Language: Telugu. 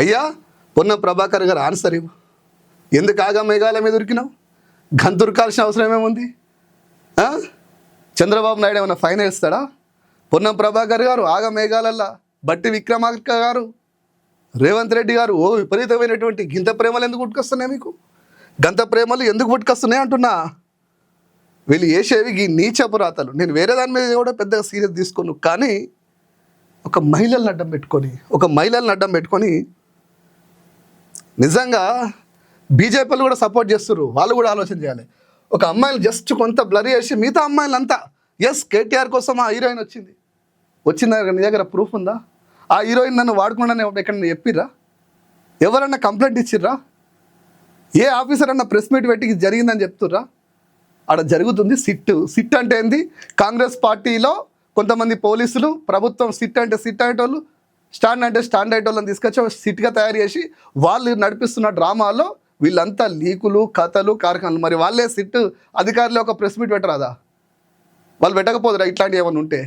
అయ్యా పొన్న ప్రభాకర్ గారు ఆన్సర్ ఇవ్వు. ఎందుకు ఆగా మేఘాలయ మీద ఉరికినావు? గంతురుకాల్సిన అవసరం ఏముంది? చంద్రబాబు నాయుడు ఏమైనా ఫైన్ వేస్తాడా పొన్నం ప్రభాకర్ గారు ఆగ మేఘాలల్లా. బట్టి విక్రమార్క గారు రేవంత్ రెడ్డి గారు ఓ విపరీతమైనటువంటి గింత ప్రేమలు ఎందుకు పుట్టుకొస్తున్నాయి మీకు? గంత ప్రేమలు ఎందుకు పుట్టుకొస్తున్నాయి అంటున్నా? వీళ్ళు వేసేవి ఈ నీచపు రాతలు. నేను వేరే దాని మీద కూడా పెద్దగా సీరియస్ తీసుకోను. కానీ ఒక మహిళలను అడ్డం పెట్టుకొని ఒక మహిళలను అడ్డం పెట్టుకొని నిజంగా బీజేపీలు కూడా సపోర్ట్ చేస్తున్నారు వాళ్ళు కూడా ఆలోచన చేయాలి. ఒక అమ్మాయిలు జస్ట్ కొంత బ్లర్ చేసి మిగతా అమ్మాయిలంతా ఎస్ కేటీఆర్ కోసం ఆ హీరోయిన్ వచ్చింది. వచ్చిందా? నీ దగ్గర ప్రూఫ్ ఉందా? ఆ హీరోయిన్ నన్ను వాడుకున్నాను ఎక్కడన్నా చెప్పిర్రా? ఎవరన్నా కంప్లైంట్ ఇచ్చిర్రా? ఏ ఆఫీసర్ అన్న ప్రెస్ మీట్ పెట్టి జరిగిందని చెప్తుర్రా? ఆడ జరుగుతుంది సిట్ సిట్ అంటే ఏంది? కాంగ్రెస్ పార్టీలో కొంతమంది పోలీసులు ప్రభుత్వం సిట్ అంటే సిట్ అనేటోళ్ళు స్టాండ్ అంటే స్టాండ్ అయ్యేటోళ్ళని తీసుకొచ్చి సిట్గా తయారు చేసి వాళ్ళు నడిపిస్తున్న డ్రామాలో వీళ్ళంతా లీకులు కథలు కార్యక్రమాలు మరి వాళ్ళే సిట్ అధికారులు ఒక ప్రెస్ మీట్ పెట్టరాదా? వాళ్ళు పెట్టకపోదురా ఇట్లాంటివి ఏమైనా ఉంటే?